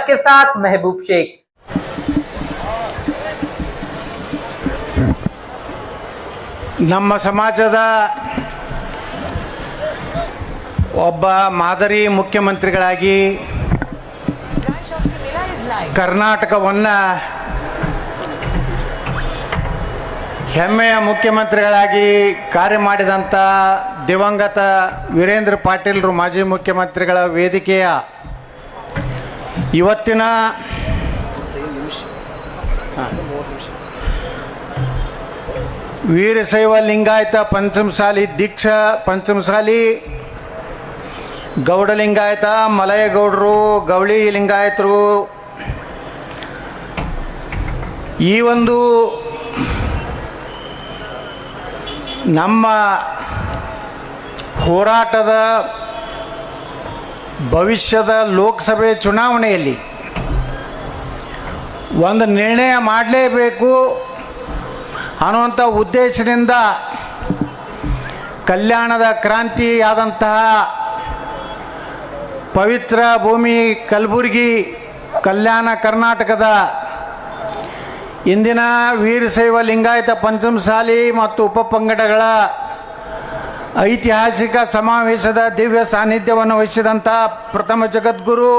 झलक के साथ महबूब शेख ನಮ್ಮ ಸಮಾಜದ ಒಬ್ಬ ಮಾದರಿ ಮುಖ್ಯಮಂತ್ರಿಗಳಾಗಿ ಕರ್ನಾಟಕವನ್ನು ಹೆಮ್ಮೆಯ ಮುಖ್ಯಮಂತ್ರಿಗಳಾಗಿ ಕಾರ್ಯ ಮಾಡಿದಂಥ ದಿವಂಗತ ವೀರೇಂದ್ರ ಪಾಟೀಲ್ರು ಮಾಜಿ ಮುಖ್ಯಮಂತ್ರಿಗಳ ವೇದಿಕೆಯ ಇವತ್ತಿನ ವೀರಶೈವ ಲಿಂಗಾಯತ ಪಂಚಮಸಾಲಿ ದೀಕ್ಷ ಪಂಚಮಸಾಲಿ ಗೌಡ ಲಿಂಗಾಯತ ಮಲಯಗೌಡರು, ಗೌಳಿ ಲಿಂಗಾಯತರು. ಈ ಒಂದು ನಮ್ಮ ಹೋರಾಟದ ಭವಿಷ್ಯದ ಲೋಕಸಭೆ ಚುನಾವಣೆಯಲ್ಲಿ ಒಂದು ನಿರ್ಣಯ ಮಾಡಲೇಬೇಕು ಅನ್ನುವಂಥ ಉದ್ದೇಶದಿಂದ ಕಲ್ಯಾಣದ ಕ್ರಾಂತಿಯಾದಂತಹ ಪವಿತ್ರ ಭೂಮಿ ಕಲಬುರಗಿ ಕಲ್ಯಾಣ ಕರ್ನಾಟಕದ ಇಂದಿನ ವೀರಶೈವ ಲಿಂಗಾಯತ ಪಂಚಮಸಾಲಿ ಮತ್ತು ಉಪಪಂಗಡಗಳ ಐತಿಹಾಸಿಕ ಸಮಾವೇಶದ ದಿವ್ಯ ಸಾನ್ನಿಧ್ಯವನ್ನು ವಹಿಸಿದಂಥ ಪ್ರಥಮ ಜಗದ್ಗುರು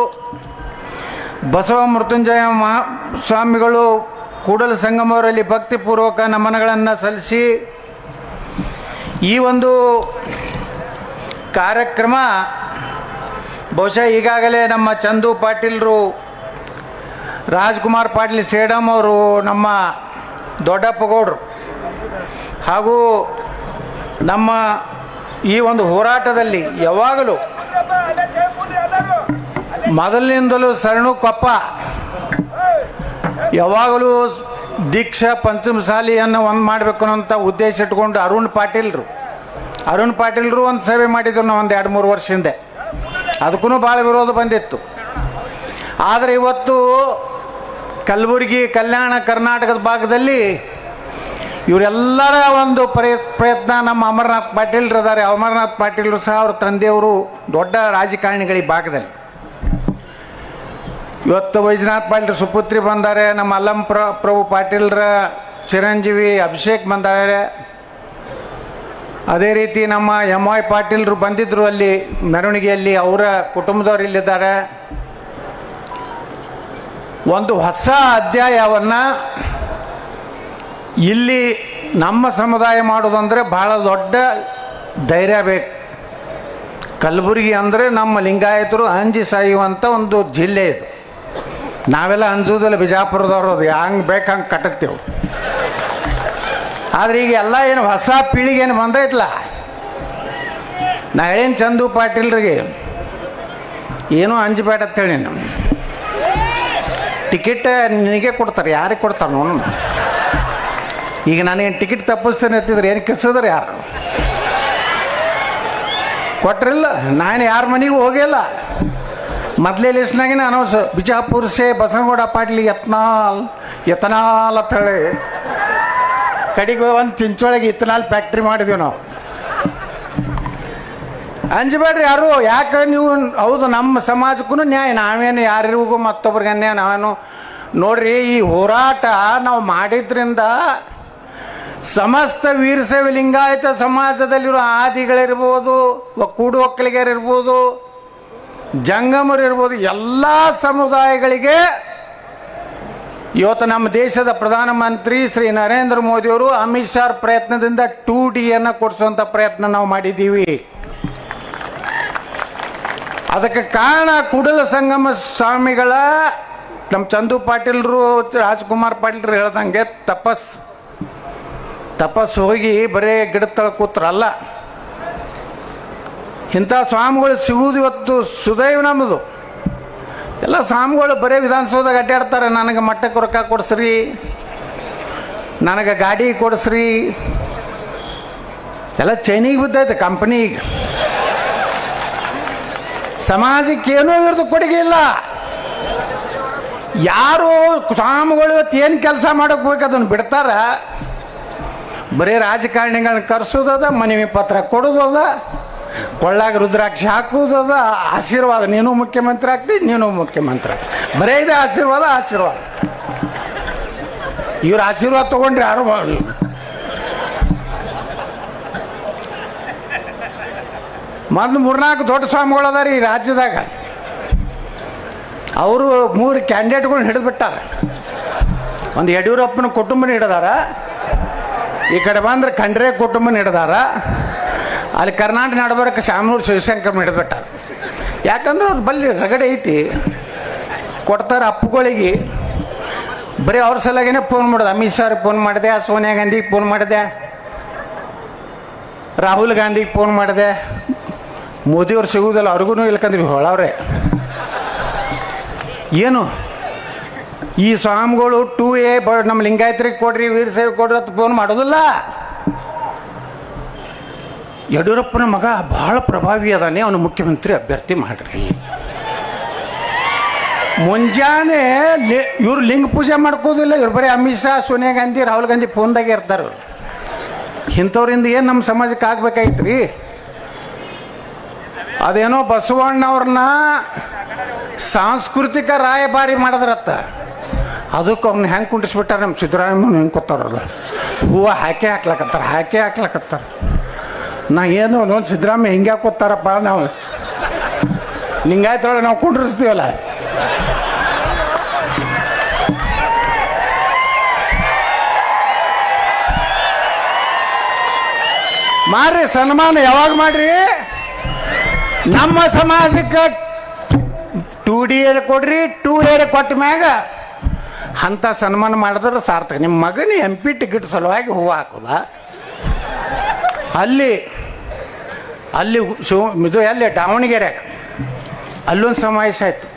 ಬಸವ ಮೃತ್ಯುಂಜಯ ಮಹಾ ಸ್ವಾಮಿಗಳು ಕೂಡಲ ಸಂಗಮವರಲ್ಲಿ ಭಕ್ತಿಪೂರ್ವಕ ನಮನಗಳನ್ನು ಸಲ್ಲಿಸಿ ಈ ಒಂದು ಕಾರ್ಯಕ್ರಮ ಬಹುಶಃ ಈಗಾಗಲೇ ನಮ್ಮ ಚಂದು ಪಾಟೀಲ್ರು ರಾಜ್ಕುಮಾರ್ ಪಾಟೀಲ್ ಸೇಡಮ್ ಅವರು ನಮ್ಮ ದೊಡ್ಡಪ್ಪಗೌಡರು ಹಾಗೂ ನಮ್ಮ ಈ ಒಂದು ಹೋರಾಟದಲ್ಲಿ ಯಾವಾಗಲೂ ಮೊದಲಿನಿಂದಲೂ ಸರಣು ಕೊಪ್ಪ, ಯಾವಾಗಲೂ ದೀಕ್ಷಾ ಪಂಚಮಸಾಲಿಯನ್ನು ಒಂದು ಮಾಡಬೇಕು ಅನ್ನೋಂಥ ಉದ್ದೇಶ ಇಟ್ಕೊಂಡು ಅರುಣ್ ಪಾಟೀಲ್ರು. ಅರುಣ್ ಪಾಟೀಲ್ರು ಒಂದು ಸೇವೆ ಮಾಡಿದ್ರು ನಾವು ಒಂದು ಎರಡು ಮೂರು ವರ್ಷ ಹಿಂದೆ. ಅದಕ್ಕೂ ಭಾಳ ವಿರೋಧ ಬಂದಿತ್ತು. ಆದರೆ ಇವತ್ತು ಕಲಬುರಗಿ ಕಲ್ಯಾಣ ಕರ್ನಾಟಕದ ಭಾಗದಲ್ಲಿ ಇವರೆಲ್ಲರ ಒಂದು ಪ್ರಯ, ಪ್ರಯತ್ನ ನಮ್ಮ ಅಮರನಾಥ್ ಪಾಟೀಲ್ರು ಇದ್ದಾರೆ ಅಮರನಾಥ್ ಪಾಟೀಲ್ರು ಸಹ ಅವ್ರ ತಂದೆಯವರು ದೊಡ್ಡ ರಾಜಕಾರಣಿಗಳಿಗೆ ಭಾಗದಲ್ಲಿ. ಇವತ್ತು ವೈಜನಾಥ್ ಪಾಟೀಲ್ ಸುಪುತ್ರಿ ಬಂದಾರೆ, ನಮ್ಮ ಅಲ್ಲಂ ಪ್ರ, ಪ್ರಭು ಪಾಟೀಲ್ರ ಚಿರಂಜೀವಿ ಅಭಿಷೇಕ್ ಬಂದಾರೆ. ಅದೇ ರೀತಿ ನಮ್ಮ ಎಂ ವೈ ಪಾಟೀಲ್ರು ಬಂದಿದ್ದರು ಅಲ್ಲಿ, ಮೆರವಣಿಗೆಯಲ್ಲಿ ಅವರ ಕುಟುಂಬದವ್ರು ಇಲ್ಲಿದ್ದಾರೆ. ಒಂದು ಹೊಸ ಅಧ್ಯಾಯವನ್ನು ಇಲ್ಲಿ ನಮ್ಮ ಸಮುದಾಯ ಮಾಡೋದಂದರೆ ಭಾಳ ದೊಡ್ಡ ಧೈರ್ಯ ಬೇಕು. ಕಲಬುರಗಿ ಅಂದರೆ ನಮ್ಮ ಲಿಂಗಾಯತರು ಅಂಜಿ ಸಾಯುವಂಥ ಒಂದು ಜಿಲ್ಲೆ ಇದು. ನಾವೆಲ್ಲ ಅಂಜೋದಲ್ಲ ಬಿಜಾಪುರದವ್ರು ಅದು ಹಂಗೆ ಬೇಕು ಹಂಗೆ ಕಟ್ಟತ್ತೇವೆ ಆದರೆ ಈಗ ಎಲ್ಲ ಏನು ಹೊಸ ಪೀಳಿಗೆ ಏನು ಬಂದೈತಲ್ಲ ನಾ ಹೇಳೇನು ಚಂದು ಪಾಟೀಲ್ರಿಗೆ ಏನೂ ಅಂಜಬೇಡ ಅಂತೇಳಿ ಟಿಕೆಟ್ ನಿನಗೆ ಕೊಡ್ತಾರೆ, ಯಾರಿಗೆ ಕೊಡ್ತಾರೆ ನೋಡೋಣ. ಈಗ ನನಗೇನು ಟಿಕೆಟ್ ತಪ್ಪಿಸ್ತೇನೆ ಅಂತಿದ್ರೆ ಏನು ಕಿಸೋದ್ರೆ ಯಾರು? ಕೊಟ್ರಿಲ್ಲ, ನಾನು ಯಾರ ಮನೆಗೂ ಹೋಗಿಲ್ಲ. ಮೊದಲೇ ಲಿಸ್ಟ್ನಾಗಿನ ಅನೌನ್ಸ್, ಬಿಜಾಪುರ ಸೇ ಬಸವಗೌಡ ಪಾಟ್ಲಿ ಯತ್ನಾಲ್ ಯತನಾಲ್ ಅಂತ ಹೇಳಿ. ಕಡೆಗೆ ಒಂದು ಚಿಂಚೊಳಗೆ ಇತ್ತನಾಲ್ ಫ್ಯಾಕ್ಟ್ರಿ ಮಾಡಿದ್ವಿ ನಾವು. ಅಂಜಬೇಡ್ರಿ ಯಾರು, ಯಾಕೆ ನೀವು, ಹೌದು, ನಮ್ಮ ಸಮಾಜಕ್ಕೂ ನ್ಯಾಯ, ನಾವೇನು ಯಾರಿಗೂ ಮತ್ತೊಬ್ರಿಗೆ ಅನ್ಯಾಯ, ನಾವೇನು ನೋಡ್ರಿ, ಈ ಹೋರಾಟ ನಾವು ಮಾಡಿದ್ರಿಂದ ಸಮಸ್ತ ವೀರಶೈವ ಲಿಂಗಾಯತ ಸಮಾಜದಲ್ಲಿರೋ ಆದಿಗಳಿರ್ಬೋದು ಕೂಡು ಒಕ್ಕಲಿಗರಿರ್ಬೋದು ಜಂಗಮರು ಇರ್ಬೋದು ಎಲ್ಲ ಸಮುದಾಯಗಳಿಗೆ ಇವತ್ತು ನಮ್ಮ ದೇಶದ ಪ್ರಧಾನಮಂತ್ರಿ ಶ್ರೀ ನರೇಂದ್ರ ಮೋದಿಯವರು ಅಮಿತ್ ಶಾ ಪ್ರಯತ್ನದಿಂದ ಟೂ ಡಿಯನ್ನು ಕೊಡಿಸುವಂಥ ಪ್ರಯತ್ನ ನಾವು ಮಾಡಿದ್ದೀವಿ. ಅದಕ್ಕೆ ಕಾರಣ ಕುಡಲ ಸಂಗಮ ಸ್ವಾಮಿಗಳ, ನಮ್ಮ ಚಂದು ಪಾಟೀಲ್ರು, ರಾಜ್ಕುಮಾರ್ ಪಾಟೀಲ್ರು ಹೇಳ್ದಂಗೆ ತಪಸ್. ತಪಸ್ ಹೋಗಿ ಬರೇ ಗಿಡದ ತಳ ಕೂತ್ರಲ್ಲ ಇಂಥ ಸ್ವಾಮಿಗಳು ಸಿಗುವುದು ಇವತ್ತು ಸುದೈವ ನಮ್ಮದು ಎಲ್ಲ ಸ್ವಾಮಿಗಳು ಬರೇ ವಿಧಾನಸೌಧದಾಗ ಅಡ್ಡಾಡ್ತಾರೆ. ನನಗೆ ಮಟ್ಟಕ್ಕೆ ರೊಕ್ಕ ಕೊಡಿಸ್ರಿ, ನನಗೆ ಗಾಡಿ ಕೊಡಿಸ್ರಿ. ಎಲ್ಲ ಚೈನಿಗೆ ಬಿದ್ದೈತೆ ಕಂಪ್ನಿಗೆ. ಸಮಾಜಕ್ಕೆ ಏನೂ ಇರೋದು ಕೊಡುಗೆ ಇಲ್ಲ. ಯಾರು ಸ್ವಾಮಿಗಳು ಇವತ್ತು ಏನು ಕೆಲಸ ಮಾಡೋಕ್ಕೆ ಬೇಕು ಅದನ್ನು ಬಿಡ್ತಾರ? ಬರೀ ರಾಜಕಾರಣಿಗಳನ್ನ ಕರ್ಸೋದದ, ಮನವಿ ಪತ್ರ ಕೊಡೋದದ, ಕೊಳ್ಳಾಗ ರುದ್ರಾಕ್ಷಿ ಹಾಕುವುದು ಆಶೀರ್ವಾದ. ನೀನು ಮುಖ್ಯಮಂತ್ರಿ ಆಗ್ತಿ, ನೀನು ಮುಖ್ಯಮಂತ್ರಿ. ಬರೇ ಇದೆ ಆಶೀರ್ವಾದ ಆಶೀರ್ವಾದ. ಇವ್ರ ಆಶೀರ್ವಾದ ತಗೊಂಡ್ರೆ ಯಾರು ಮಾಡಿ ಮೊದಲು ಮೂರ್ನಾಲ್ಕು ದೊಡ್ಡ ಸ್ವಾಮಿಗಳು ಅದಾರ ಈ ರಾಜ್ಯದಾಗ. ಅವರು ಮೂರು ಕ್ಯಾಂಡಿಡೇಟ್ಗಳನ್ನ ಹಿಡಿದು ಬಿಟ್ಟಾರ ಒಂದು ಯಡಿಯೂರಪ್ಪನ ಕುಟುಂಬನ ಹಿಡಿದಾರ. ಈ ಕಡೆ ಬಂದ್ರೆ ಖಂಡ್ರೆ ಕುಟುಂಬ ಹಿಡ್ದಾರ. ಅಲ್ಲಿ ಕರ್ನಾಟಕ ನಡಬರಕ್ಕೆ ಶಾಮನೂರು ಶಿವಶಂಕರ್ ಹಿಡಿದ್ಬಿಟ್ಟಾರ. ಯಾಕಂದ್ರೆ ಅವ್ರು ಬಲ್ಲಿ ರಗಡೆ ಐತಿ. ಕೊಡ್ತಾರೆ ಅಪ್ಪುಗಳಿಗೆ. ಬರೀ ಅವ್ರ ಸಲಗೇನೆ ಫೋನ್ ಮಾಡೋದು. ಅಮಿತ್ ಶಾರ್ ಫೋನ್ ಮಾಡಿದೆ, ಸೋನಿಯಾ ಗಾಂಧಿಗೆ ಫೋನ್ ಮಾಡಿದೆ, ರಾಹುಲ್ ಗಾಂಧಿಗೆ ಫೋನ್ ಮಾಡಿದೆ. ಮೋದಿಯವ್ರು ಸಿಗುವುದಿಲ್ಲ ಅವ್ರಿಗೂ ಇಲ್ಕಂದ್ವಿ ಹೊಳವ್ರೆ. ಏನು? ಈ ಸ್ವಾಮಿಗಳು ಟೂ ಎ ನಮ್ಮ ಲಿಂಗಾಯತ್ರಿಗೆ ಕೊಡ್ರಿ ವೀರಶೈವ ಕೊಡ್ರಿ ಅಂತ ಫೋನ್ ಮಾಡೋದಿಲ್ಲ. ಯಡಿಯೂರಪ್ಪನ ಮಗ ಬಹಳ ಪ್ರಭಾವಿ ಅದಾನೆ, ಅವನು ಮುಖ್ಯಮಂತ್ರಿ ಅಭ್ಯರ್ಥಿ ಮಾಡ್ರಿ. ಮುಂಜಾನೆ ಇವ್ರು ಲಿಂಗ ಪೂಜೆ ಮಾಡ್ಕೋದಿಲ್ಲ, ಇವ್ರು ಬರೀ ಅಮಿತ್ ಶಾ, ಸೋನಿಯಾ ಗಾಂಧಿ, ರಾಹುಲ್ ಗಾಂಧಿ ಫೋನ್ದಾಗೆ ಇರ್ತಾರೆ. ಇಂಥವ್ರಿಂದ ಏನು ನಮ್ಮ ಸಮಾಜಕ್ಕೆ ಆಗ್ಬೇಕಾಯ್ತ್ರಿ? ಅದೇನೋ ಬಸವಣ್ಣವ್ರನ್ನ ಸಾಂಸ್ಕೃತಿಕ ರಾಯಭಾರಿ ಮಾಡಿದ್ರತ್ತ. ಅದಕ್ಕೆ ಅವ್ನು ಹೆಂಗೆ ಕುಂಡಿಸ್ಬಿಟ್ಟಾರ ನಮ್ಮ ಸಿದ್ದರಾಮಯ್ಯ ಹೆಂಗೆ ಕೊತ್ತಾರಲ್ಲ ಹೂವು ಹಾಕಿ ಹಾಕ್ಲಕತ್ತಾರ ಹಾಕಿ ಹಾಕ್ಲಕತ್ತಾರ. ನಾ ಏನು ಒಂದೊಂದು ಸಿದ್ದರಾಮಯ್ಯ ಹಿಂಗೆ ಕೊತ್ತಾರಪ್ಪ ನಾವು. ನಿಂಗಾಯ್ತೊಳಗೆ ನಾವು ಕುಂಡ್ರಿಸ್ತೀವಲ್ಲ? ಮಾಡ್ರಿ ಸನ್ಮಾನ ಯಾವಾಗ ಮಾಡ್ರಿ? ನಮ್ಮ ಸಮಾಜಕ್ಕೆ ಟೂ ಡಿ ಕೊಡ್ರಿ, ಟೂ ಏರ್ ಕೊಟ್ಟ ಮ್ಯಾಗ ಅಂಥ ಸನ್ಮಾನ ಮಾಡಿದ್ರೆ ಸಾರ್ಥಕ. ನಿಮ್ಮ ಮಗನ ಎಂ ಪಿ ಟಿಕೆಟ್ ಸಲುವಾಗಿ ಹೂವು ಹಾಕೋದ. ಅಲ್ಲಿ ಅಲ್ಲಿ ಶಿವ ಇದು ಎಲ್ಲಿ? ದಾವಣಗೆರೆ. ಅಲ್ಲೊಂದು ಸಮಾವೇಶ ಆಯ್ತು.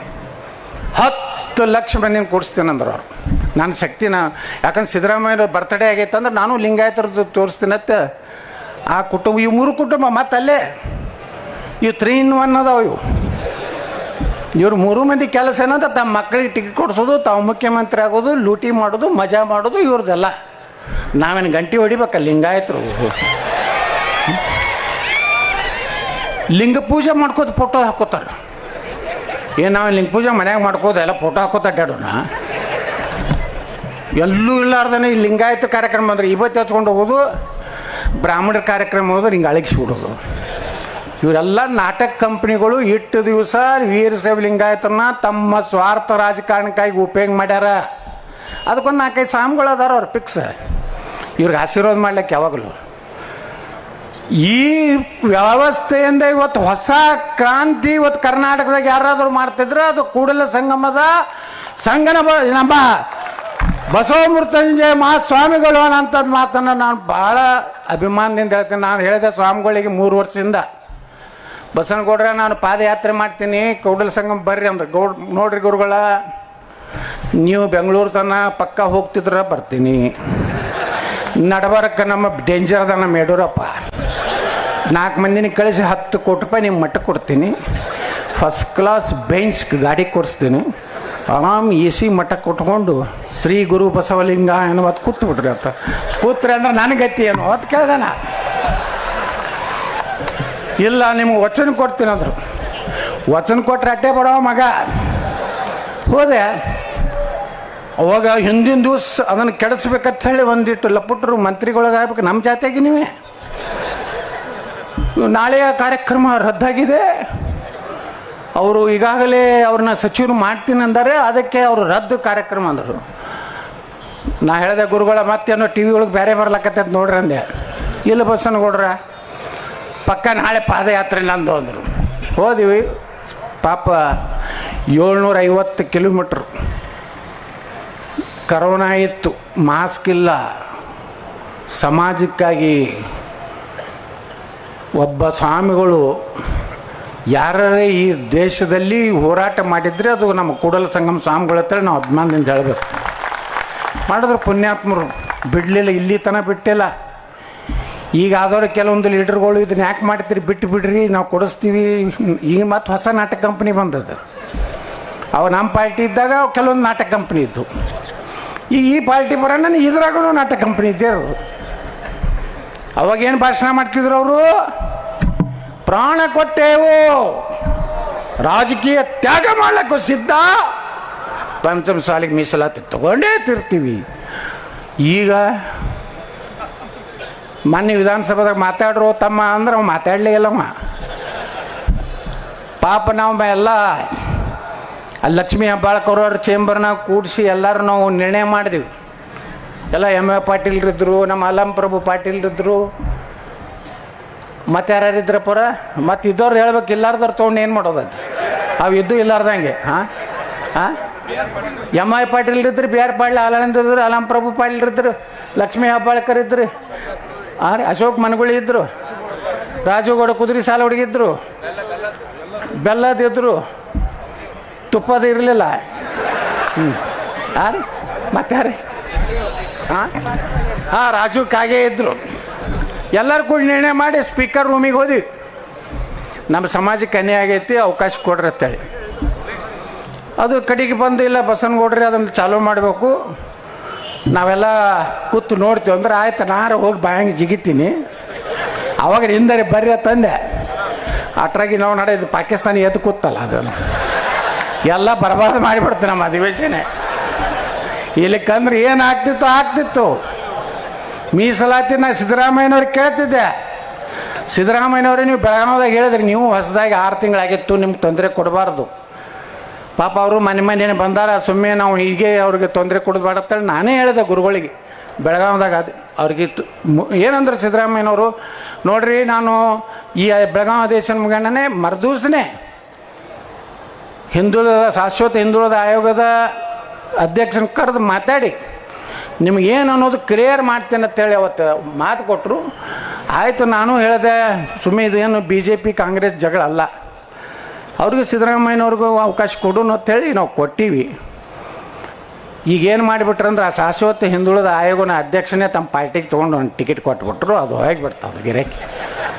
ಹತ್ತು ಲಕ್ಷ ಮಂದಿನ ಕೂಡಿಸ್ತೀನಂದ್ರೆ ಅವ್ರು. ನನ್ನ ಶಕ್ತಿನ, ಯಾಕಂದ್ರೆ ಸಿದ್ದರಾಮಯ್ಯ ಬರ್ತಡೇ ಆಗೈತೆ ಅಂದ್ರೆ ನಾನು ಲಿಂಗಾಯತರದ್ದು ತೋರಿಸ್ತೀನತ್ತ ಆ ಕುಟುಂಬ, ಈ ಮೂರು ಕುಟುಂಬ ಮತ್ತಲ್ಲೇ. ಇವು ತ್ರೀ ಇನ್ ಒನ್ ಅದಾವ ಇವು. ಇವ್ರು ಮೂರು ಮಂದಿ ಕೆಲಸ ಏನಂತ ತಮ್ಮ ಮಕ್ಕಳಿಗೆ ಟಿಕೆಟ್ ಕೊಡಿಸೋದು, ತಾವು ಮುಖ್ಯಮಂತ್ರಿ ಆಗೋದು, ಲೂಟಿ ಮಾಡೋದು, ಮಜಾ ಮಾಡೋದು, ಇವ್ರದ್ದೆಲ್ಲ. ನಾವೇನು ಗಂಟೆ ಹೊಡಿಬೇಕಲ್ಲ ಲಿಂಗಾಯತರು? ಲಿಂಗ ಪೂಜೆ ಮಾಡ್ಕೋದು ಫೋಟೋ ಹಾಕೋತಾರೆ. ಏನು ನಾವು ಲಿಂಗ ಪೂಜೆ ಮನ್ಯಾಗ ಮಾಡ್ಕೋದು ಎಲ್ಲ ಫೋಟೋ ಹಾಕೋತ ಅಡ್ಡಾಡೋಣ? ಎಲ್ಲೂ ಇಲ್ಲಾರ್ದಾನೆ ಈ ಲಿಂಗಾಯತ ಕಾರ್ಯಕ್ರಮ ಅಂದರೆ ಇವತ್ತು ಹಚ್ಕೊಂಡು ಹೋಗೋದು, ಬ್ರಾಹ್ಮಣರ ಕಾರ್ಯಕ್ರಮ ಹೋದ್ರೆ ಹಿಂಗೆ ಅಳಗಿಸ್ಬಿಡೋದು ಇವರೆಲ್ಲ ನಾಟಕ ಕಂಪ್ನಿಗಳು ಇಟ್ಟು ದಿವಸ ವೀರ ಲಿಂಗಾಯತನ ತಮ್ಮ ಸ್ವಾರ್ಥ ರಾಜಕಾರಣಕ್ಕಾಗಿ ಉಪಯೋಗ ಮಾಡ್ಯಾರ. ಅದಕ್ಕೊಂದು ನಾಲ್ಕೈದು ಸಾಮ್ಗಳು ಅದಾರ ಅವ್ರು ಫಿಕ್ಸ್ ಇವ್ರಿಗೆ ಆಶೀರ್ವಾದ ಮಾಡ್ಲಿಕ್ಕೆ ಯಾವಾಗಲೂ. ಈ ವ್ಯವಸ್ಥೆಯಿಂದ ಇವತ್ತು ಹೊಸ ಕ್ರಾಂತಿ ಇವತ್ತು ಕರ್ನಾಟಕದಾಗ ಯಾರಾದರೂ ಮಾಡ್ತಿದ್ರೆ ಅದು ಕೂಡಲ ಸಂಗಮದ ಸಂಗನ ನಮ್ಮ ಮಾ ಸ್ವಾಮಿಗಳು ಅನ್ನೋಂಥದ್ದು ಮಾತನ್ನು ನಾನು ಭಾಳ ಅಭಿಮಾನದಿಂದ ಹೇಳ್ತೀನಿ. ನಾನು ಹೇಳಿದೆ ಸ್ವಾಮಿಗಳಿಗೆ ಮೂರು ವರ್ಷದಿಂದ ಬಸವನಗೌಡ್ರ ನಾನು ಪಾದಯಾತ್ರೆ ಮಾಡ್ತೀನಿ. ಕೌಡಲ್ ಸಂಗಮ ಬರ್ರಿ ಅಂದ್ರೆ. ಗೌಡ್, ನೋಡ್ರಿ ಗುರುಗಳ, ನೀವು ಬೆಂಗಳೂರು ತನ ಪಕ್ಕ ಹೋಗ್ತಿದ್ರ ಬರ್ತೀನಿ. ನಡಬರಕ್ಕೆ ನಮ್ಮ ಡೇಂಜರ್ ಅದ ನಮ್ಮ ಯಡಿಯೂರಪ್ಪ. ನಾಲ್ಕು ಮಂದಿನ ಕಳಿಸಿ ಹತ್ತು ಕೋಟಿ ರೂಪಾಯಿ ನಿಮ್ಮ ಮಟ್ಟಕ್ಕೆ ಕೊಡ್ತೀನಿ. ಫಸ್ಟ್ ಕ್ಲಾಸ್ ಬೆಂಚ್ ಗಾಡಿ ಕೊಡಿಸ್ತೀನಿ. ಆರಾಮ್ ಎ ಸಿ ಮಠ ಕೊಟ್ಕೊಂಡು ಶ್ರೀ ಗುರು ಬಸವಲಿಂಗ ಅನ್ನೋದು ಕೂತು ಬಿಡ್ರಿ ಅಂತ. ಕೂತ್ರಿ ಅಂದ್ರೆ ನನಗೆ ಗತಿ ಏನು? ಅಂತ ಕೇಳ್ದೆ ನಾ. ಇಲ್ಲ, ನಿಮ್ಗೆ ವಚನ ಕೊಡ್ತೀನಿ ಅಂದರು. ವಚನ ಕೊಟ್ಟರೆ ಅಟ್ಟೆ ಬರೋ ಮಗ. ಹೋದೆ. ಅವಾಗ ಹಿಂದಿನ ದಿವಸ ಅದನ್ನು ಕೆಡಿಸ್ಬೇಕಂತ ಹೇಳಿ ಒಂದಿಟ್ಟು ಲಪುಟ್ರು ಮಂತ್ರಿಗೊಳಗಾಗ್ಬೇಕು ನಮ್ಮ ಜಾತಿಯಾಗಿ ನೀವೇ. ನಾಳೆಯ ಕಾರ್ಯಕ್ರಮ ರದ್ದಾಗಿದೆ. ಅವರು ಈಗಾಗಲೇ ಅವ್ರನ್ನ ಸಚಿವರು ಮಾಡ್ತೀನಿ ಅಂದರೆ, ಅದಕ್ಕೆ ಅವರು ರದ್ದು ಕಾರ್ಯಕ್ರಮ ಅಂದರು. ನಾ ಹೇಳಿದೆ, ಗುರುಗಳ ಮತ್ತೇನೋ ಟಿ ವಿ ಒಳಗೆ ಬೇರೆ ಬರ್ಲಾಕತ್ತೈತೆ ನೋಡ್ರಿ ಅಂದೆ. ಇಲ್ಲ ಬಸ್ಸನ್ಗೌಡ್ರ ಪಕ್ಕ ನಾಳೆ ಪಾದಯಾತ್ರೆ ನಂದು ಅಂದರು. ಹೋದಿವಿ. ಪಾಪ ಏಳ್ನೂರ ಐವತ್ತು ಕಿಲೋಮೀಟ್ರ್. ಕರೋನಾ ಇತ್ತು, ಮಾಸ್ಕ್ ಇಲ್ಲ. ಸಮಾಜಕ್ಕಾಗಿ ಒಬ್ಬ ಸ್ವಾಮಿಗಳು ಯಾರೇ ಈ ದೇಶದಲ್ಲಿ ಹೋರಾಟ ಮಾಡಿದರೆ ಅದು ನಮ್ಮ ಕೂಡಲ ಸಂಗಮ ಸ್ವಾಮಿಗಳ ಹತ್ರ ನಾವು ಅಭಿಮಾನದಿಂದ ಹೇಳಬೇಕು. ಮಾಡಿದ್ರು ಪುಣ್ಯಾತ್ಮರು. ಬಿಡಲಿಲ್ಲ, ಇಲ್ಲಿ ತನಕ ಬಿಟ್ಟಿಲ್ಲ. ಈಗ ಆದವ್ರು ಕೆಲವೊಂದು ಲೀಡರ್ಗಳು ಇದನ್ನ ಯಾಕೆ ಮಾಡ್ತೀರಿ, ಬಿಟ್ಟು ಬಿಡ್ರಿ, ನಾವು ಕೊಡಿಸ್ತೀವಿ. ಈಗ ಮತ್ತೆ ಹೊಸ ನಾಟಕ ಕಂಪ್ನಿ ಬಂದದ. ಅವ ನಮ್ಮ ಪಾರ್ಟಿ ಇದ್ದಾಗ ಕೆಲವೊಂದು ನಾಟಕ ಕಂಪ್ನಿ ಇದ್ದು. ಈಗ ಈ ಪಾರ್ಟಿ ಬರೋಣ ಇದ್ರಾಗೂ ನಾಟಕ ಕಂಪ್ನಿ ಇದ್ದೇ ಇರೋದು. ಅವಾಗೇನು ಭಾಷಣ ಮಾಡ್ತಿದ್ರು ಅವರು? ಪ್ರಾಣ ಕೊಟ್ಟೇವು. ರಾಜಕೀಯ ತ್ಯಾಗ ಮಾಡಲಿಕ್ಕೂ ಸಿದ್ಧ. ಪಂಚಮ ಸಾಲಿಗೆ ಮೀಸಲಾತಿ ತಗೊಂಡೇ ತಿರ್ತೀವಿ. ಈಗ ಮೊನ್ನೆ ವಿಧಾನಸಭೆದಾಗ ಮಾತಾಡ್ರು ತಮ್ಮ ಅಂದ್ರೆ ಅವ ಮಾತಾಡಲೇ ಇಲ್ಲಮ್ಮ ಪಾಪ ನಾವು ಎಲ್ಲ ಲಕ್ಷ್ಮೀ ಅವ್ರ ಚೇಂಬರ್ನಾಗ ಕೂಡಿಸಿ ಎಲ್ಲರೂ ನಾವು ನಿರ್ಣಯ ಮಾಡಿದ್ವಿ. ಎಲ್ಲ ಎಂ ಎ ಪಾಟೀಲ್ರಿದ್ದರು ನಮ್ಮ ಅಲಂ ಪ್ರಭು ಪಾಟೀಲ್ರಿದ್ರು ಮತ್ತೆ ಯಾರ್ಯಾರಿದ್ರ ಪುರ? ಮತ್ತು ಇದ್ದವ್ರು ಹೇಳ್ಬೇಕು, ಇಲ್ಲಾರ್ದವ್ರು ತೊಗೊಂಡು ಏನು ಮಾಡೋದು ಅದು? ಅವು ಇದ್ದು ಇಲ್ಲಾರ್ದಂಗೆ, ಹಾಂ? ಹಾಂ? ಎಂ ಐ ಪಾಟೀಲ್ ಇದ್ರಿ ಬಿ ಆರ್ ಪಾಟೀಲ್ ಆಲಂದ್ ಇದ್ರು, ಅಲಂ ಪ್ರಭು ಪಾಟೀಲ್ ಇದ್ರು ಲಕ್ಷ್ಮೀ ಹೆಬ್ಬಾಳ್ಕರ್ ಇದ್ರಿ. ಆ ಅಶೋಕ್ ಮನಗುಳಿ ಇದ್ರು. ರಾಜುಗೌಡ ಕುದುರೆ ಸಾಲ ಹುಡುಗಿದ್ರು. ಬೆಲ್ಲದಿದ್ರು ತುಪ್ಪದ ಇರಲಿಲ್ಲ. ಹ್ಞೂ ಆ ರೀ ಮತ್ತೆ ರೀ ಹಾಂ ಹಾಂ ರಾಜು ಕಾಗೆ ಇದ್ದರು ಎಲ್ಲರೂ ಕೂಡ ನಿರ್ಣಯ ಮಾಡಿ ಸ್ಪೀಕರ್ ರೂಮಿಗೆ ಹೋದ್ವಿ. ನಮ್ಮ ಸಮಾಜಕ್ಕೆ ಅನ್ಯಾಯ ಆಗೈತಿ, ಅವಕಾಶ ಕೊಡ್ರಿ ಅಂತೇಳಿ. ಅದು ಕಡೆಗೆ ಬಂದು, ಇಲ್ಲ ಬಸನಗೌಡ್ರಿ ಅದನ್ನು ಚಾಲೂ ಮಾಡಬೇಕು. ನಾವೆಲ್ಲ ಕೂತು ನೋಡ್ತೀವಿ ಅಂದ್ರೆ ಆಯ್ತು ನಾರು ಹೋಗಿ ಬಾಯಂಗೆ ಜಿಗಿತೀನಿ. ಅವಾಗ ಹಿಂದರೆ ಬರ್ರಿ ತಂದೆ ಅಟ್ರಾಗಿ ನಾವು ನಡೆದು ಪಾಕಿಸ್ತಾನಿ ಎದ್ದು ಕೂತಲ್ಲ ಅದನ್ನು. ಎಲ್ಲ ಬರಬಾರ್ದು ಮಾಡಿಬಿಡ್ತು ನಮ್ಮ ಅಧಿವೇಶನ. ಇಲ್ಲಿಕ್ಕಂದ್ರೆ ಏನು ಆಗ್ತಿತ್ತು ಆಗ್ತಿತ್ತು. ಮೀಸಲಾತಿ ನಾ ಸಿದ್ದರಾಮಯ್ಯನವ್ರಿಗೆ ಕೇಳ್ತಿದ್ದೆ. ಸಿದ್ದರಾಮಯ್ಯನವ್ರೆ ನೀವು ಬೆಳಗಾವದಾಗ ಹೇಳಿದ್ರಿ, ನೀವು ಹೊಸದಾಗಿ ಆರು ತಿಂಗಳಾಗಿತ್ತು, ನಿಮ್ಗೆ ತೊಂದರೆ ಕೊಡಬಾರ್ದು. ಪಾಪ ಅವರು ಮನೆ ಮನೆ ಬಂದಾರ ಸುಮ್ಮನೆ ನಾವು ಹೀಗೆ ಅವ್ರಿಗೆ ತೊಂದರೆ ಅಂತೇಳಿ ನಾನೇ ಹೇಳಿದೆ ಗುರುಗಳಿಗೆ. ಬೆಳಗಾವದಾಗ ಅದು ಅವ್ರಿಗೆ ಏನಂದ್ರೆ ಸಿದ್ದರಾಮಯ್ಯನವರು, ನೋಡ್ರಿ ನಾನು ಈ ಬೆಳಗಾವ ದೇಶನ ಮುಗಣ್ಣನೆ ಮರ್ದೂಸನೇ. ಹಿಂದುಳಿದ, ಶಾಶ್ವತ ಹಿಂದುಳಿದ ಆಯೋಗದ ಅಧ್ಯಕ್ಷನ ಕರೆದು ಮಾತಾಡಿ. ನಿಮಗೇನು ಅನ್ನೋದು ಕ್ಲಿಯರ್ ಮಾಡ್ತೇನೆ ಅಂತೇಳಿ ಅವತ್ತು ಮಾತು ಕೊಟ್ಟರು ಆಯಿತು ನಾನು ಹೇಳಿದೆ ಸುಮ್ಮನೆ ಏನು ಬಿ ಜೆ ಪಿ ಕಾಂಗ್ರೆಸ್ ಜಗಳ ಅಲ್ಲ. ಅವ್ರಿಗೆ ಸಿದ್ದರಾಮಯ್ಯನವ್ರಿಗೂ ಅವಕಾಶ ಕೊಡೋಣ ಅಂತೇಳಿ ನಾವು ಕೊಟ್ಟೀವಿ. ಈಗೇನು ಮಾಡಿಬಿಟ್ರಂದ್ರೆ ಆ ಶಾಶ್ವತ ಹಿಂದುಳಿದ ಆಯೋಗನ ಅಧ್ಯಕ್ಷನೇ ತಮ್ಮ ಪಾರ್ಟಿಗೆ ತೊಗೊಂಡು ಒಂದು ಟಿಕೆಟ್ ಕೊಟ್ಬಿಟ್ರು, ಅದು ಹೋಗಿಬಿಡ್ತು ಅದು ಗಿರಕ್ಕೆ.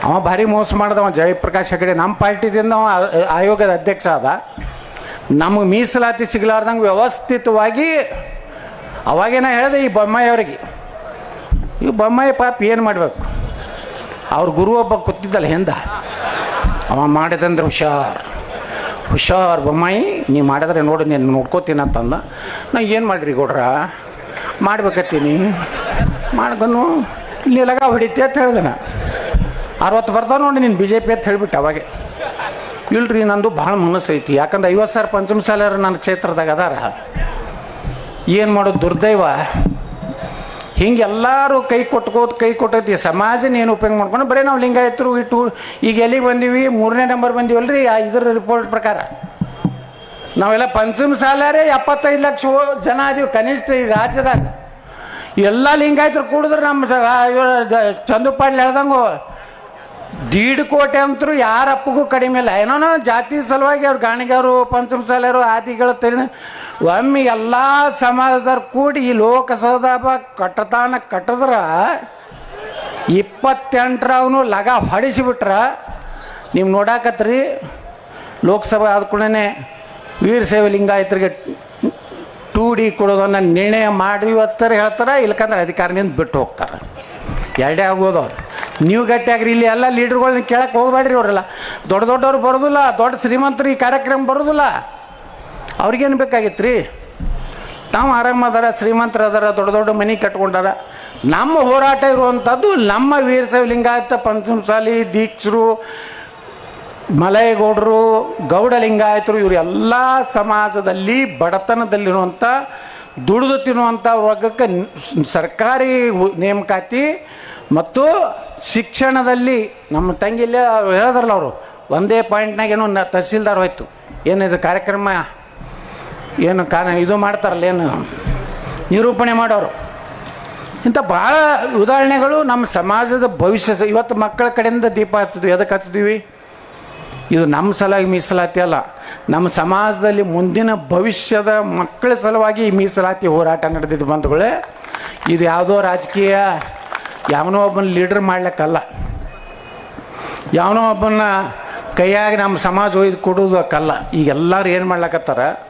ಅವ ಭಾರಿ ಮೋಸ ಮಾಡ್ದವ, ಜಯಪ್ರಕಾಶ್ ಹೆಗಡೆ. ನಮ್ಮ ಪಾರ್ಟಿದಿಂದ ಅವ ಆಯೋಗದ ಅಧ್ಯಕ್ಷ ಅದ ನಮಗೆ ಮೀಸಲಾತಿ ಸಿಗಲಾರ್ದಂಗೆ ವ್ಯವಸ್ಥಿತವಾಗಿ, ಅವಾಗೇನ ಹೇಳಿದೆ ಈ ಬೊಮ್ಮಾಯಿ ಅವ್ರಿಗೆ, ಈ ಬೊಮ್ಮಾಯಿ ಪಾಪ ಏನು ಮಾಡಬೇಕು? ಅವ್ರ ಗುರು ಒಬ್ಬ ಕೂತಿದ್ದಲ್ಲ ಹಿಂದ. ಅವ ಮಾಡಿದಂದ್ರೆ ಹುಷಾರ್. ಹುಷಾರ್ ಬೊಮ್ಮಾಯಿ, ನೀ ಮಾಡಿದ್ರೆ ನೋಡಿ, ನೀನು ನೋಡ್ಕೋತೀನಿ ಅಂತಂದ. ನಾ ಏನು ಮಾಡ್ರಿ ಗೌಡ್ರ? ಮಾಡ್ಬೇಕತ್ತೀನಿ. ಮಾಡ್ಕೊಂಡು ಇಲ್ಲಿ ಲಗ ಹೊಡಿತಿ ಅಂತ ಹೇಳ್ದೆ ನಾ ಅರವತ್ತು ಬರ್ತಾವ ನೋಡಿ ನೀನು ಬಿ ಜೆ ಪಿ ಅಂತ ಹೇಳ್ಬಿಟ್ಟು ಅವಾಗೆ. ಇಲ್ರಿ, ನಂದು ಭಾಳ ಮನಸ್ಸು ಐತಿ ಯಾಕಂದ್ರೆ ಐವತ್ತು ಸಾವಿರ ಪಂಚಮಸಾಲರು ನನ್ನ ಕ್ಷೇತ್ರದಾಗ ಅದಾರ. ಏನು ಮಾಡೋದು ದುರ್ದೈವ? ಹಿಂಗೆ ಎಲ್ಲರೂ ಕೈ ಕೊಟ್ಕೋತ ಕೈ ಕೊಟ್ಟೈತಿ. ಸಮಾಜನ ಏನು ಉಪಯೋಗ ಮಾಡ್ಕೊಂಡು ಬರೀ ನಾವು ಲಿಂಗಾಯತರು, ಇಟ್ಟು, ಈಗ ಎಲ್ಲಿಗೆ ಬಂದೀವಿ? ಮೂರನೇ ನಂಬರ್ ಬಂದೀವಲ್ರಿ, ಆ ಇದ್ರ ರಿಪೋರ್ಟ್ ಪ್ರಕಾರ. ನಾವೆಲ್ಲ ಪಂಚಮ ಸಾಲಾರೇ ಎಪ್ಪತ್ತೈದು ಲಕ್ಷ ಜನ ಅದೀವಿ ಕನಿಷ್ಠ ಈ ರಾಜ್ಯದಾಗ. ಎಲ್ಲ ಲಿಂಗಾಯತರು ಕೂಡಿದ್ರೆ ನಮ್ಮ ಸ- ರಾ- ಇವ ಜ- ಚಂದು ಹೇಳ್ದಂಗು, ದೀಡ್ ಕೋಟೆ ಅಂತರೂ ಯಾರ ಅಪ್ಪಗೂ ಕಡಿಮೆ ಇಲ್ಲ. ಏನೋ ಜಾತಿ ಸಲುವಾಗಿ ಅವ್ರು ಗಾಣಿಗರು ಪಂಚಮಸಾಲರು ಆದಿಗಳ ತೆರಿ ಒಮ್ಮೆ ಎಲ್ಲ ಸಮಾಜದವ್ರು ಕೂಡಿ ಈ ಲೋಕಸಭಾ ಕಟ್ಟತಾನ ಕಟ್ಟಿದ್ರೆ ಇಪ್ಪತ್ತೆಂಟರವನು ಲಗ ಹೊಡಿಸಿಬಿಟ್ರ. ನೀವು ನೋಡಾಕತ್ರಿ, ಲೋಕಸಭೆ ಆದ ಕೂಡಲೇ ಸೇವೆ ಲಿಂಗಾಯತರಿಗೆ ಟೂ ಡಿ ಕೊಡೋದನ್ನು ನಿರ್ಣಯ ಮಾಡಿ ಇವತ್ತರ ಹೇಳ್ತಾರೆ, ಇಲ್ಕಂದ್ರೆ ಅಧಿಕಾರದಿಂದ ಬಿಟ್ಟು ಹೋಗ್ತಾರೆ. ಎರಡೇ ಆಗೋದು ಅವ್ರು. ನೀವು ಗಟ್ಟಿಯಾಗ್ರಿ, ಇಲ್ಲಿ ಎಲ್ಲ ಲೀಡರ್ಗಳನ್ನ ಕೇಳಕ್ಕೆ ಹೋಗ್ಬೇಡ್ರಿ ಅವರೆಲ್ಲ. ದೊಡ್ಡ ದೊಡ್ಡವ್ರು ಬರೋದಿಲ್ಲ, ದೊಡ್ಡ ಶ್ರೀಮಂತರು ಈ ಕಾರ್ಯಕ್ರಮ ಬರೋದಿಲ್ಲ. ಅವ್ರಿಗೇನು ಬೇಕಾಗಿತ್ತು ರೀ ತಾವು ಆರಾಮದಾರ ಶ್ರೀಮಂತರ ಅದಾರ, ದೊಡ್ಡ ದೊಡ್ಡ ಮನೆ ಕಟ್ಕೊಂಡಾರ. ನಮ್ಮ ಹೋರಾಟ ಇರುವಂಥದ್ದು ನಮ್ಮ ವೀರಶೈವ ಲಿಂಗಾಯತ ಪಂಚಮಸಾಲಿ, ದೀಕ್ಷರು, ಮಲಯಗೌಡರು ಗೌಡ ಲಿಂಗಾಯತರು ಎಲ್ಲ ಸಮಾಜದಲ್ಲಿ ಬಡತನದಲ್ಲಿರುವಂಥ, ದುಡಿದು ತಿನ್ನುವಂಥ ವರ್ಗಕ್ಕೆ ಸರ್ಕಾರಿ ನೇಮಕಾತಿ ಮತ್ತು ಶಿಕ್ಷಣದಲ್ಲಿ ನಮ್ಮ ತಂಗಿಲ್ಲೇ ಹೇಳಿದ್ರಲ್ಲ ಅವರು, ಒಂದೇ ಪಾಯಿಂಟ್ನಾಗ ಏನೋ ತಹಸೀಲ್ದಾರ್ ಹೋಯ್ತು. ಏನಿದೆ ಕಾರ್ಯಕ್ರಮ? ಏನು ಕಾನ ಇದು ಮಾಡ್ತಾರಲ್ಲ ಏನು ನಿರೂಪಣೆ ಮಾಡೋರು. ಇಂಥ ಭಾಳ ಉದಾಹರಣೆಗಳು ನಮ್ಮ ಸಮಾಜದ ಭವಿಷ್ಯ ಇವತ್ತು ಮಕ್ಕಳ ಕಡೆಯಿಂದ ದೀಪ ಹಚ್ಚಿದ್ವಿ. ಎದಕ್ಕೆ ಹಚ್ಚಿದ್ವಿ? ಇದು ನಮ್ಮ ಸಲುವಾಗಿ ಮೀಸಲಾತಿ ಅಲ್ಲ. ನಮ್ಮ ಸಮಾಜದಲ್ಲಿ ಮುಂದಿನ ಭವಿಷ್ಯದ ಮಕ್ಕಳ ಸಲುವಾಗಿ ಈ ಮೀಸಲಾತಿ ಹೋರಾಟ ನಡೆದಿದ್ದು ಬಂಧುಗಳೇ, ಇದು ಯಾವುದೋ ರಾಜಕೀಯ, ಯಾವನೋ ಒಬ್ಬನ ಲೀಡರ್ ಮಾಡ್ಲಿಕ್ಕಲ್ಲ. ಯಾವನೋ ಒಬ್ಬನ ಕೈಯಾಗಿ ನಮ್ಮ ಸಮಾಜ ಒಯ್ದು ಕೊಡೋದಕ್ಕಲ್ಲ ಈಗ ಎಲ್ಲರೂ ಏನು ಮಾಡ್ಲಕತ್ತಾರ?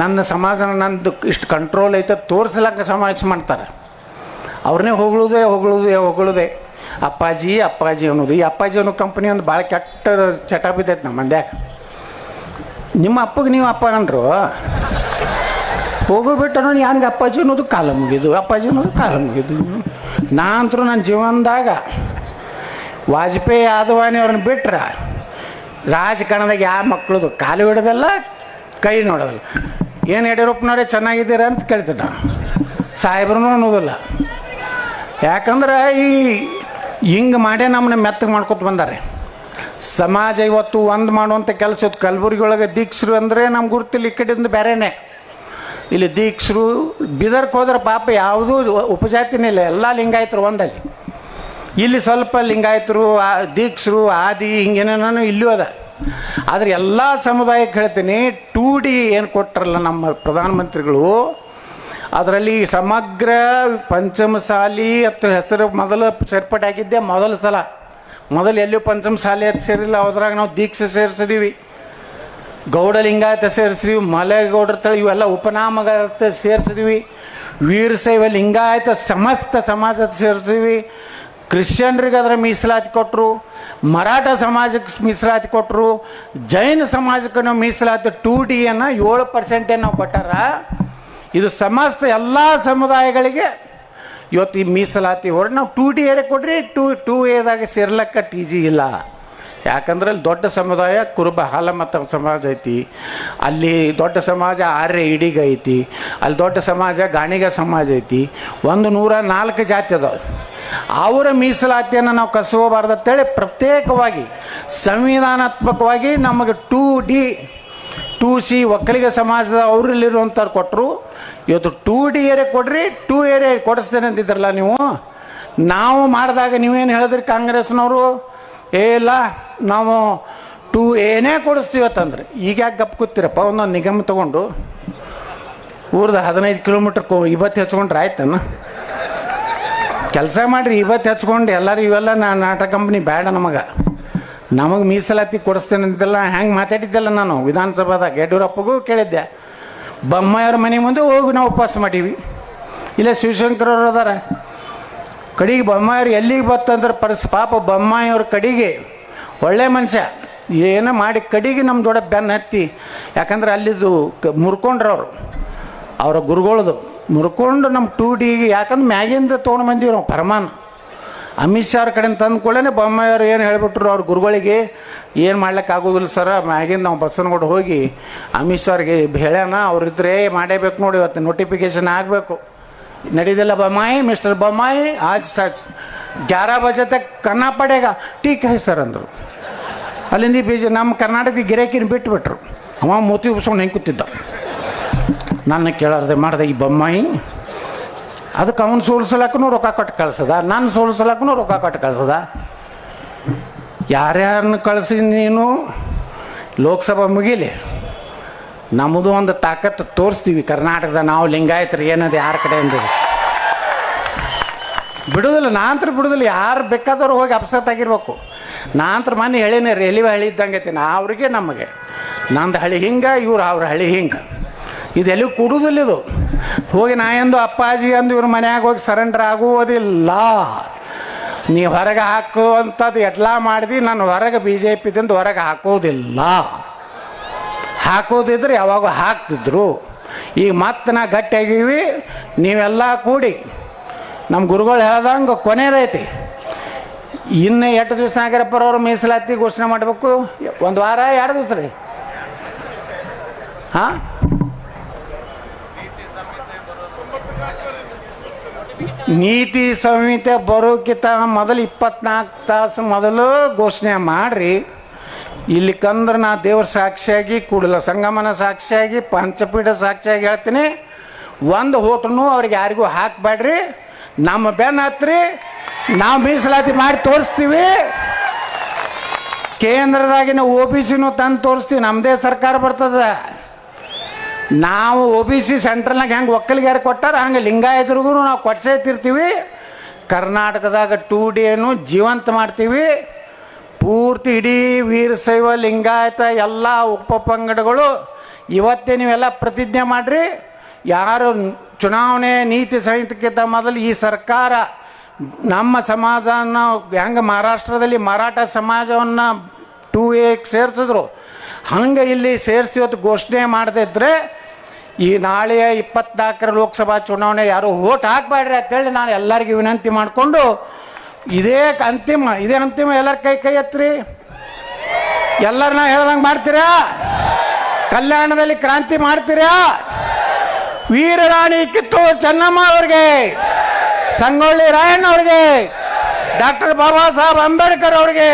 ನನ್ನ ಸಮಾಜನ ನಂದು ಇಷ್ಟು ಕಂಟ್ರೋಲ್ ಐತೆ, ತೋರಿಸ್ಲಕ್ಕ ಸಮಾಜ ಮಾಡ್ತಾರೆ. ಅವ್ರನ್ನೇ ಹೊಗಳುದೇ ಹೊಗಳುದೇ ಹೊಗಳುದೇ. ಅಪ್ಪಾಜಿ ಅಪ್ಪಾಜಿ ಅನ್ನೋದು. ಈ ಅಪ್ಪಾಜಿ ಅನ್ನೋ ಕಂಪ್ನಿ ಒಂದು ಭಾಳ ಕೆಟ್ಟ ಚಟ ಬಿದ್ದೈತೆ ನಮ್ಮ ಮಂದ್ಯಾಗ ನಿಮ್ಮ ಅಪ್ಪಗೆ ನೀವು ಅಪ್ಪ ಅಂದರು ಹೋಗೋಬಿಟ್ಟು ಅನ್ನೋ ಯಾನಿಗೆ ಅಪ್ಪಾಜಿ ಅನ್ನೋದು? ಕಾಲ ಮುಗಿದು. ಅಪ್ಪಾಜಿ ಅನ್ನೋದು ಕಾಲ ಮುಗಿದು. ನಾ ಅಂತರೂ ನನ್ನ ಜೀವನದಾಗ ವಾಜಪೇಯಿ ಆದವಾನಿ ಅವ್ರನ್ನ ಬಿಟ್ರೆ ರಾಜಕಾರಣದಾಗ ಯಾವ ಮಕ್ಕಳದು ಕಾಲು ಹಿಡೋದಲ್ಲ, ಕೈ ನೋಡೋದಲ್ಲ. ಏನು ಯಡಿಯೂರಪ್ಪನವ್ರೆ ಚೆನ್ನಾಗಿದ್ದೀರ ಅಂತ ಕೇಳ್ತೀನಿ ನಾನು. ಸಾಹೇಬ್ರು ಅನ್ನೋದಿಲ್ಲ. ಯಾಕಂದ್ರೆ ಈ ಹಿಂಗೆ ಮಾಡೇ ನಮ್ಮನ್ನ ಮೆತ್ತಗೆ ಮಾಡ್ಕೊತ ಬಂದಾರೆ. ಸಮಾಜ ಇವತ್ತು ಒಂದು ಮಾಡುವಂಥ ಕೆಲಸ ಇವತ್ತು ಕಲಬುರಗಿ ಒಳಗೆ ದೀಕ್ಷರು ಅಂದರೆ ನಮ್ಮ ಗುರುತಿಲ್ಲ, ಈ ಕಡೆಯಿಂದ ಬೇರೆನೇ ಇಲ್ಲಿ ದೀಕ್ಷರು ಬಿದರ್ಕ್ ಹೋದ್ರೆ ಪಾಪ ಯಾವುದೂ ಉಪಜಾತಿನೇ ಇಲ್ಲ, ಎಲ್ಲ ಲಿಂಗಾಯತರು ಒಂದಲ್ಲಿ. ಇಲ್ಲಿ ಸ್ವಲ್ಪ ಲಿಂಗಾಯಿತರು ದೀಕ್ಷರು, ಆದಿ ಹಿಂಗೇನೇನೋ ಇಲ್ಲೂ ಅದ. ಆದರೆ ಎಲ್ಲ ಸಮುದಾಯಕ್ಕೆ ಹೇಳ್ತೀನಿ ಟೂ ಡಿ ಏನು ಕೊಟ್ಟರಲ್ಲ ನಮ್ಮ ಪ್ರಧಾನಮಂತ್ರಿಗಳು, ಅದರಲ್ಲಿ ಸಮಗ್ರ, ಪಂಚಮಸಾಲಿ ಅಥವಾ ಹೆಸರು ಮೊದಲು ಸೇರ್ಪಡೆ ಆಗಿದ್ದೆ ಮೊದಲ ಸಲ. ಮೊದಲು ಎಲ್ಲೂ ಪಂಚಮಸಾಲಿ ಅಂತ ಸೇರಿಲ್ಲ, ಅದ್ರಾಗ ನಾವು ದೀಕ್ಷೆ ಸೇರಿಸಿದೀವಿ. ಗೌಡ ಲಿಂಗಾಯತ ಸೇರಿಸಿದ್ವಿ, ಮಲೆಗೌಡರ ತಳಿ ಇವೆಲ್ಲ ಉಪನಾಮಗಳತ್ತ ಸೇರಿಸಿದ್ವಿ. ವೀರಶೈವ ಲಿಂಗಾಯತ ಸಮಸ್ತ ಸಮಾಜ ಸೇರಿಸಿದ್ವಿ. ಕ್ರಿಶ್ಚಿಯನ್ರಿಗೆ ಅದರ ಮೀಸಲಾತಿ ಕೊಟ್ಟರು ಮರಾಠ ಸಮಾಜಕ್ಕೆ ಮೀಸಲಾತಿ ಕೊಟ್ಟರು ಜೈನ ಸಮಾಜಕ್ಕೆ ಮೀಸಲಾತಿ ಟೂ ಡಿಯನ್ನು ಏಳು ಪರ್ಸೆಂಟೇ ನಾವು ಕೊಟ್ಟಾರ? ಇದು ಸಮಸ್ತ ಎಲ್ಲ ಸಮುದಾಯಗಳಿಗೆ ಇವತ್ತು ಈ ಮೀಸಲಾತಿ ಹೊರ ನಾವು ಟು ಡಿ ಏರೆ ಕೊಡ್ರಿ, ಟೂ ಟೂ ಎದಾಗ ಸೇರ್ಲಕ್ಕ ಟಿ ಜಿ ಇಲ್ಲ. ಯಾಕಂದ್ರೆ ಅಲ್ಲಿ ದೊಡ್ಡ ಸಮುದಾಯ ಕುರುಬ ಹಾಲಮತ ಸಮಾಜ ಐತಿ. ಅಲ್ಲಿ ದೊಡ್ಡ ಸಮಾಜ ಆರ್ಯ ಇಡಿಗ ಐತಿ. ಅಲ್ಲಿ ದೊಡ್ಡ ಸಮಾಜ ಗಾಣಿಗ ಸಮಾಜ ಐತಿ. ಒಂದು ನೂರ ನಾಲ್ಕು ಜಾತಿ ಅದಾವೆ. ಅವರ ಮೀಸಲಾತಿಯನ್ನು ನಾವು ಕಸ್ಕೋಬಾರ್ದು ಅಂತೇಳಿ ಪ್ರತ್ಯೇಕವಾಗಿ, ಸಂವಿಧಾನಾತ್ಮಕವಾಗಿ ನಮಗೆ two D two C Vokkaliga ಸಮಾಜದ ಅವರಲ್ಲಿರುವಂಥವ್ರು ಕೊಟ್ಟರು ಇವತ್ತು ಟೂ ಡಿ ಏರಿಯಾ ಕೊಡ್ರಿ ಟೂ ಏರಿಯಾ ಕೊಡಿಸ್ತೇನೆ ಅಂತಿದ್ರಲ್ಲ ನೀವು. ನಾವು ಮಾಡಿದಾಗ ನೀವೇನು ಹೇಳಿದ್ರಿ ಕಾಂಗ್ರೆಸ್ನವರು? ಏ ಇಲ್ಲ, ನಾವು ಟೂ ಏನೇ ಕೊಡಿಸ್ತೀವಿ ಅಂತಂದ್ರೆ. ಈಗ ಯಾಕೆ ಗಪ್ ಕೂತಿರಪ್ಪ? ಒಂದೊಂದು ನಿಗಮ ತಗೊಂಡು ಊರ್ದು ಹದಿನೈದು ಕಿಲೋಮೀಟ್ರ್ ಇವತ್ತು ಹೆಚ್ಕೊಂಡ್ರೆ ಆಯ್ತನ? ಕೆಲಸ ಮಾಡಿರಿ ಇವತ್ತು ಹಚ್ಕೊಂಡು ಎಲ್ಲರೂ ಇವೆಲ್ಲ ನಾ ನಾಟಕ ಕಂಪ್ನಿ ಬೇಡ ನಮಗೆ. ನಮಗೆ ಮೀಸಲಾತಿ ಕೊಡಿಸ್ತೇನೆ ಅಂತೆಲ್ಲ ಹೆಂಗೆ ಮಾತಾಡಿದ್ದೆಲ್ಲ ನಾನು ವಿಧಾನಸಭಾದಾಗ. ಯಡಿಯೂರಪ್ಪಗೂ ಕೇಳಿದ್ದೆ ಬೊಮ್ಮಾಯವ್ರ ಮನೆ ಮುಂದೆ ಹೋಗಿ ನಾವು ಉಪವಾಸ ಮಾಡೀವಿ. ಇಲ್ಲ ಶಿವಶಂಕರವ್ರು ಅದಾರ. ಕಡೆಗೆ ಬೊಮ್ಮಾಯವ್ರು ಎಲ್ಲಿಗೆ ಬತ್ತಂದ್ರೆ ಪರಿಸ್, ಪಾಪ ಬೊಮ್ಮಾಯವ್ರ ಕಡೆಗೆ ಒಳ್ಳೆ ಮನುಷ್ಯ. ಏನೋ ಮಾಡಿ ಕಡೆಗೆ ನಮ್ಮ ದೊಡ್ಡ ಬೆನ್ನ ಹತ್ತಿ. ಯಾಕಂದ್ರೆ ಅಲ್ಲಿದು ಕ ಮುರ್ಕೊಂಡ್ರವ್ರು. ಅವರ ಗುರುಗಳದು. ಮುರ್ಕೊಂಡು ನಮ್ಮ ಟೂ ಡಿಗೆ ಯಾಕಂದ್ರೆ ಮ್ಯಾಗಿಂದ ತೊಗೊಂಡು ಬಂದೀವಿ ನಾವು, ಪರಮಾನ. ಅಮಿತ್ ಶಾ ಅವ್ರ ಕಡೆಯಿಂದ ತಂದು ಕೂಡಲೇ ಬೊಮ್ಮಾಯಿಯವ್ರು ಏನು ಹೇಳಿಬಿಟ್ರು ಅವ್ರ ಗುರುಗಳಿಗೆ, ಏನು ಮಾಡ್ಲಿಕ್ಕೆ ಆಗೋದಿಲ್ಲ ಸರ, ಮ್ಯಾಗಿಂದ ನಾವು ಬಸ್ಸನ್ಕೊಂಡು ಹೋಗಿ ಅಮಿತ್ ಶಾ ಅವ್ರಿಗೆ ಹೇಳ್ಯಾನ ಅವ್ರಿದ್ರೆ ಮಾಡೇಬೇಕು ನೋಡಿ, ಇವತ್ತು ನೋಟಿಫಿಕೇಶನ್ ಆಗಬೇಕು. ನಡೀದಿಲ್ಲ ಬೊಮ್ಮಾಯಿ ಮಿಸ್ಟರ್ ಬೊಮ್ಮಾಯಿ ಆಜ್ ಸಾಚ್. ಗ್ಯಾರ ಬಜೆ ತಕ್ ಕನ್ನ ಪಡೆಗ, ಟೀಕ್ ಹೈ ಸರ್ ಅಂದರು. ಅಲ್ಲಿಂದ ಬೀಜ ನಮ್ಮ ಕರ್ನಾಟಕದ ಗಿರಾಕಿನ ಬಿಟ್ಬಿಟ್ರು. ಅವ ಮೂತಿ ಉಬ್ಸ್ಕೊಂಡು ಹೆಂಗೆ ಕೂತಿದ್ದ? ನನ್ನ ಕೇಳಾರ್ದೆ ಮಾಡ್ದೆ ಈ ಬೊಮ್ಮಾಯಿ. ಅದಕ್ಕೆ ಅವನು ಸೋಲ್ಸಲಕ್ಕೂ ರೊಕ್ಕ ಕೊಟ್ಟು ಕಳ್ಸದ, ನಾನು ಸೋಲ್ಸಲಕ್ಕೂ ರೊಕ್ಕ ಕೊಟ್ಟು ಕಳ್ಸದ. ಯಾರ್ಯಾರನ್ನ ಕಳಿಸಿ ನೀನು? ಲೋಕಸಭಾ ಮುಗೀಲಿ. ನಮ್ಮದು ಒಂದು ತಾಕತ್ತು ತೋರಿಸ್ತೀವಿ, ಕರ್ನಾಟಕದ ನಾವು ಲಿಂಗಾಯತರು ಏನದು ಯಾರ ಕಡೆ ಅಂದಿದೆ ಬಿಡೋದಿಲ್ಲ ನಾಂತ್ರ ಬಿಡೋದಿಲ್ಲ, ಯಾರು ಬೇಕಾದವ್ರು ಹೋಗಿ ಅಪ್ಸೆಟ್ ಆಗಿರ್ಬೇಕು. ನಾಂತ್ರ ಮನೆ ಹೇಳಿನೇ ರೇಲಿವೆ ಹಳಿ ಇದ್ದಂಗೆ ಐತಿ ಅವ್ರಿಗೆ ನಮಗೆ. ನಂದು ಹಳಿ ಹಿಂಗೆ, ಇವ್ರು ಅವ್ರ ಹಳಿ ಹಿಂಗೆ. ಇದೆಲ್ಲೂ ಇದು ಹೋಗಿ ನಾ ಎಂದು ಅಪ್ಪಾಜಿ ಅಂದು ಇವ್ರ ಮನ್ಯಾಗ ಹೋಗಿ ಸರೆಂಡರ್ ಆಗುವುದಿಲ್ಲ. ನೀ ಹೊರಗೆ ಹಾಕುವಂಥದ್ದು ಎಟ್ಲ ಮಾಡಿದಿ, ನಾನು ಹೊರಗೆ ಬಿ ಜೆ ಪಿದಿಂದ ಹೊರಗೆ ಹಾಕೋದಿಲ್ಲ ಹಾಕೋದಿದ್ರೆ ಯಾವಾಗ ಹಾಕ್ತಿದ್ರು? ಈಗ ಮತ್ತೆ ನಾ ಗಟ್ಟಿಯಾಗಿವಿ, ನೀವೆಲ್ಲ ಕೂಡಿ. ನಮ್ಮ ಗುರುಗಳು ಹೇಳ್ದಂಗೆ ಕೊನೆಯದೈತಿ ಇನ್ನು ಎಷ್ಟು ದಿವಸ ನಾಗರಪ್ಪರವ್ರು ಮೀಸಲಾತಿ ಘೋಷಣೆ ಮಾಡಬೇಕು? ಒಂದು ವಾರ, ಎರಡು ದಿವಸ ರೀ. ಹಾಂ? ನೀತಿ ಸಂಹಿತೆ ಬರೋಕ್ಕಿಂತ ಮೊದಲು ಇಪ್ಪತ್ನಾಲ್ಕು ತಾಸು ಮೊದಲು ಘೋಷಣೆ ಮಾಡಿರಿ. ಇಲ್ಲಿ ಕಂದ್ರೆ ನಾ ದೇವ್ರ ಸಾಕ್ಷಿಯಾಗಿ, ಕೂಡಲ ಸಂಗಮನ ಸಾಕ್ಷಿಯಾಗಿ, ಪಂಚಪೀಠ ಸಾಕ್ಷಿಯಾಗಿ ಹೇಳ್ತೀನಿ. ಒಂದು ಹೋಟನು ಅವ್ರಿಗೆ ಯಾರಿಗೂ ಹಾಕಬೇಡ್ರಿ. ನಮ್ಮ ಬೆನ್ನ ಹತ್ರಿ. ನಾವು ಮೀಸಲಾತಿ ಮಾಡಿ ತೋರಿಸ್ತೀವಿ. ಕೇಂದ್ರದಾಗಿನ ಓ ಬಿ ಸಿನೂ ತಂದು ತೋರಿಸ್ತೀವಿ. ನಮ್ಮದೇ ಸರ್ಕಾರ ಬರ್ತದೆ. ನಾವು ಒ ಬಿ ಸಿ ಸೆಂಟ್ರಲ್ನಾಗ ಹೆಂಗೆ ಒಕ್ಕಲಿಗಾರ ಕೊಟ್ಟಾರ, ಹಂಗೆ ಲಿಂಗಾಯತರಿಗೂ ನಾವು ಕೊಡ್ಸೇತಿರ್ತೀವಿ. ಕರ್ನಾಟಕದಾಗ ಟೂ ಡಿಯನ್ನು ಜೀವಂತ ಮಾಡ್ತೀವಿ. ಪೂರ್ತಿ ಇಡೀ ವೀರಶೈವ ಲಿಂಗಾಯತ, ಎಲ್ಲ ಉಪಪಂಗಡಗಳು ಇವತ್ತೇ ನೀವೆಲ್ಲ ಪ್ರತಿಜ್ಞೆ ಮಾಡಿರಿ. ಯಾರು ಚುನಾವಣೆ ನೀತಿ ಸಂಹಿತಕ್ಕಿಂತ ಮೊದಲು ಈ ಸರ್ಕಾರ ನಮ್ಮ ಸಮಾಜನ ಹೆಂಗೆ ಮಹಾರಾಷ್ಟ್ರದಲ್ಲಿ ಮರಾಠ ಸಮಾಜವನ್ನು ಟೂ ಎಗೆ ಸೇರಿಸಿದ್ರು. ಹಂಗೆ ಇಲ್ಲಿ ಸೇರಿಸಿ ಘೋಷಣೆ ಮಾಡದಿದ್ರೆ ಈ ನಾಳೆಯ ಇಪ್ಪತ್ನಾಲ್ಕರ ಲೋಕಸಭಾ ಚುನಾವಣೆ ಯಾರು ಓಟ್ ಹಾಕಬೇಡ್ರಿ ಅಂತೇಳಿ ನಾನು ಎಲ್ಲರಿಗೂ ವಿನಂತಿ ಮಾಡಿಕೊಂಡು ಇದೇ ಅಂತಿಮ ಇದೇ ಅಂತಿಮ ಎಲ್ಲರ ಕೈ ಕೈ ಎತ್ತಿರಿ ಎಲ್ಲರನ್ನ ಹೇಳ್ದಂಗೆ ಮಾಡ್ತೀರಾ? ಕಲ್ಯಾಣದಲ್ಲಿ ಕ್ರಾಂತಿ ಮಾಡ್ತೀರಾ? ವೀರರಾಣಿ ಕಿತ್ತೂರು ಚೆನ್ನಮ್ಮ ಅವ್ರಿಗೆ, ಸಂಗೊಳ್ಳಿ ರಾಯಣ್ಣ ಅವ್ರಿಗೆ, ಡಾಕ್ಟರ್ ಬಾಬಾ ಸಾಹೇಬ್ ಅಂಬೇಡ್ಕರ್ ಅವ್ರಿಗೆ